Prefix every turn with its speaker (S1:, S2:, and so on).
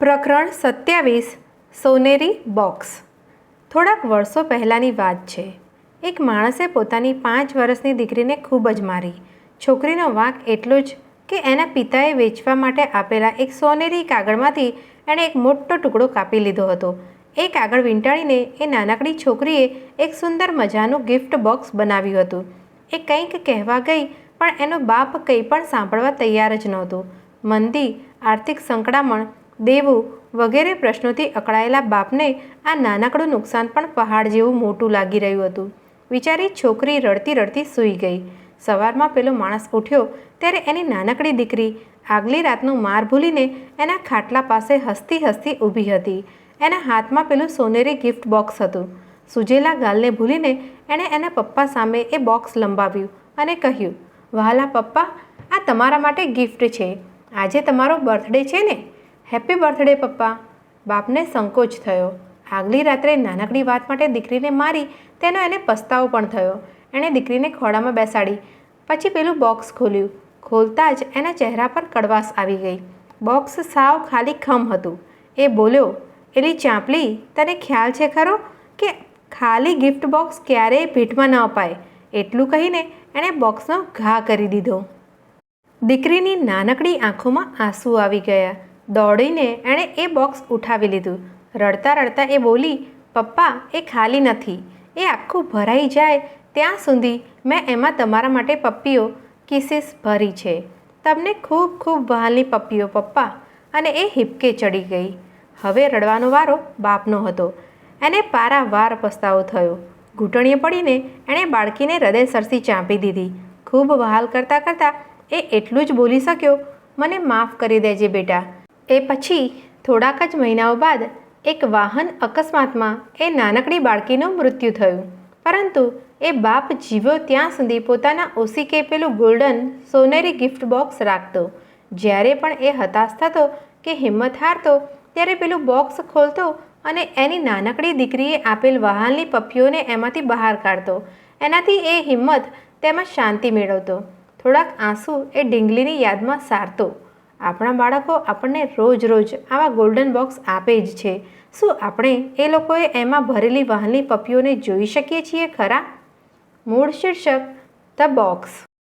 S1: પ્રકરણ સત્યાવીસ, સોનેરી બોક્સ. થોડાક વર્ષો પહેલાંની વાત છે. એક માણસે પોતાની પાંચ વર્ષની દીકરીને ખૂબ જ મારી. છોકરીનો વાંક એટલો જ કે એના પિતાએ વેચવા માટે આપેલા એક સોનેરી કાગળમાંથી એણે એક મોટો ટુકડો કાપી લીધો હતો. એ કાગળ વીંટાળીને એ નાનકડી છોકરીએ એક સુંદર મજાનું ગિફ્ટ બોક્સ બનાવ્યું હતું. એ કંઈક કહેવા ગઈ, પણ એનો બાપ કંઈ પણ સાંભળવા તૈયાર જ નહોતો. મંદી, આર્થિક સંકળામણ દેવું વગેરે પ્રશ્નોથી અકળાયેલા બાપને આ નાનકડું નુકસાન પણ પહાડ જેવું મોટું લાગી રહ્યું હતું. વિચારી છોકરી રડતી રડતી સૂઈ ગઈ. સવારમાં પેલો માણસ ઉઠ્યો ત્યારે એની નાનકડી દીકરી આગલી રાતનું માર ભૂલીને એના ખાટલા પાસે હસતી હસતી ઊભી હતી. એના હાથમાં પેલું સોનેરી ગિફ્ટ બોક્સ હતું. સૂજેલા ગાલને ભૂલીને એણે એના પપ્પા સામે એ બોક્સ લંબાવ્યું અને કહ્યું વહાલા પપ્પા, આ તમારા માટે ગિફ્ટ છે. આજે તમારો બર્થડે છે ને? હેપી બર્થડે, પપ્પા. બાપને સંકોચ થયો. આગલી રાત્રે નાનકડી વાત માટે દીકરીને મારી તેનો એને પસ્તાવો પણ થયો. એણે દીકરીને ખોળામાં બેસાડી. પછી પેલું બોક્સ ખોલ્યું. ખોલતા જ એના ચહેરા પર કડવાશ આવી ગઈ. બોક્સ સાવ ખાલી ખમ હતું. એ બોલ્યો, એલી ચાંપલી, તને ખ્યાલ છે ખરો કે ખાલી ગિફ્ટ બોક્સ ક્યારેય ભેટમાં ન અપાય? એટલું કહીને એણે બોક્સનો ઘા કરી દીધો. દીકરીની નાનકડી આંખોમાં આંસુ આવી ગયા. દોડીને એણે એ બોક્સ ઉઠાવી લીધું. રડતા રડતા એ બોલી, પપ્પા, એ ખાલી નથી. એ આખું ભરાઈ જાય ત્યાં સુધી મેં એમાં તમારા માટે પપ્પીઓ કિસીસ ભરી છે. તમને ખૂબ ખૂબ વહાલની પપ્પીઓ, પપ્પા. અને એ હિપકે ચડી ગઈ. હવે રડવાનો વારો બાપનો હતો. એને પારાવાર પસ્તાવો થયો. ઘૂંટણીએ પડીને એણે બાળકીને હૃદય સરસી ચાંપી દીધી. ખૂબ વહાલ કરતાં કરતાં એ એટલું જ બોલી શક્યો, મને માફ કરી દેજે બેટા. એ પછી થોડાક જ મહિનાઓ બાદ એક વાહન અકસ્માતમાં એ નાનકડી બાળકીનું મૃત્યુ થયું. પરંતુ એ બાપ જીવ્યો ત્યાં સુધી પોતાના ઓસીકે પેલું ગોલ્ડન સોનેરી ગિફ્ટ બોક્સ રાખતો. જ્યારે પણ એ હતાશ થતો કે હિંમત હારતો, ત્યારે પેલું બોક્સ ખોલતો અને એની નાનકડી દીકરીએ આપેલ વાહનની પપ્પીઓને એમાંથી બહાર કાઢતો. એનાથી એ હિંમત તેમાં શાંતિ મેળવતો. થોડાક આંસુ એ ડીંગલીની યાદમાં સારતો. આપણા બાળકો આપણને રોજ રોજ આવા ગોલ્ડન બોક્સ આપે જ છે. શું આપણે એ લોકોએ એમાં ભરેલી વહાલની પપ્પીઓને જોઈ શકીએ છીએ ખરા? મૂળ શીર્ષક ધ બોક્સ